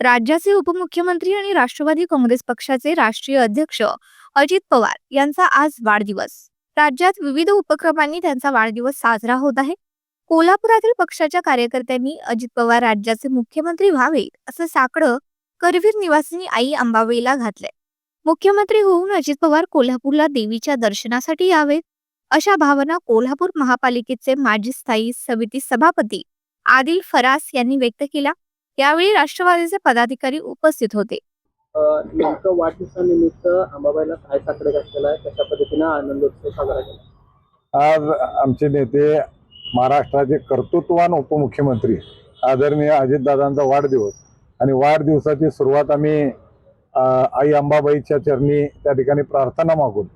राज्याचे उपमुख्यमंत्री आणि राष्ट्रवादी काँग्रेस पक्षाचे राष्ट्रीय अध्यक्ष अजित पवार यांचा आज वाढदिवस. राज्यात विविध उपक्रमांनी त्यांचा वाढदिवस साजरा होत आहे. कोल्हापुरातील पक्षाच्या कार्यकर्त्यांनी अजित पवार राज्याचे मुख्यमंत्री व्हावेत असं साकडं करवीर निवासिनी आई अंबाबाईला घातलंय. मुख्यमंत्री होऊन अजित पवार कोल्हापूरला देवीच्या दर्शनासाठी यावेत. अशा भावना कोल्हापूर महापालिकेचे माजी स्थायी समिती सभापती आदिल फरास यांनी व्यक्त केला यावेळी राष्ट्रवादीचे पदाधिकारी उपस्थित होते. नेमकं वाढदिवसानिमित्त अंबाबाईला काय साकडे घातलेला आहे? कशा पद्धतीने आनंदोत्सव साजरा केला? आज आमचे नेते महाराष्ट्राचे कर्तृत्वान उपमुख्यमंत्री आदरणीय अजितदादांचा वाढदिवस आणि वाढदिवसाची सुरुवात आम्ही आई अंबाबाईच्या चरणी त्या ठिकाणी प्रार्थना मागून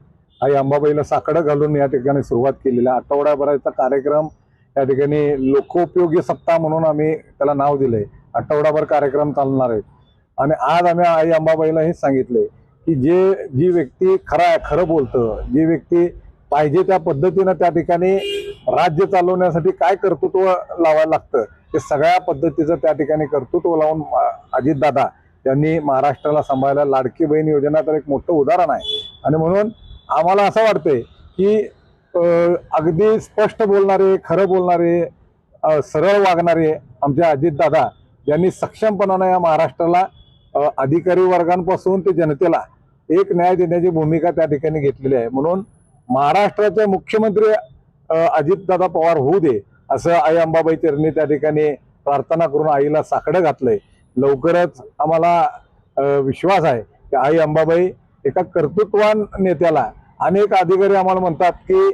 आई अंबाबाईला साकडं घालून या ठिकाणी सुरुवात केलेला आहे. आठवडाभराचा कार्यक्रम या ठिकाणी लोकोपयोगी सप्ताह म्हणून आम्ही त्याला नाव दिलंय. आठवडाभर कार्यक्रम चालणार आहेत. आणि आज आम्ही आई अंबाबाईला हे सांगितले की जे जी व्यक्ती खरा खरं बोलतं जी व्यक्ती पाहिजे त्या पद्धतीनं त्या ठिकाणी राज्य चालवण्यासाठी काय कर्तृत्व लावायला लागतं ते सगळ्या पद्धतीचं त्या ठिकाणी कर्तृत्व लावून अजितदादा यांनी महाराष्ट्राला सांभाळायला लाडकी बहीण योजना तर एक मोठं उदाहरण आहे. आणि म्हणून आम्हाला असं वाटतंय की अगदी स्पष्ट बोलणारे खरं बोलणारे सरळ वागणारे आमचे अजितदादा ज्यांनी सक्षमपणानं या महाराष्ट्राला अधिकारी वर्गांपासून ते जनतेला एक न्याय देण्याची भूमिका त्या ठिकाणी घेतलेली आहे. म्हणून महाराष्ट्राचे मुख्यमंत्री अजितदादा पवार होऊ दे असं आई अंबाबाई चरणी त्या ठिकाणी प्रार्थना करून आईला साकडं घातलंय. लवकरच आम्हाला विश्वास आहे की आई अंबाबाई एका कर्तृत्वान नेत्याला अनेक अधिकारी आम्हाला म्हणतात की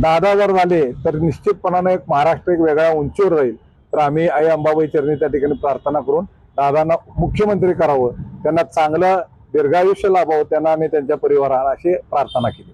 दादा जर झाले तर निश्चितपणानं एक महाराष्ट्र एक वेगळ्या उंचीवर राहील तर आम्ही आई अंबाबाई चरणी त्या ठिकाणी प्रार्थना करून दादांना मुख्यमंत्री करावं त्यांना चांगलं दीर्घायुष्य लाभावं त्यांना आणि त्यांच्या परिवाराला अशी प्रार्थना केली.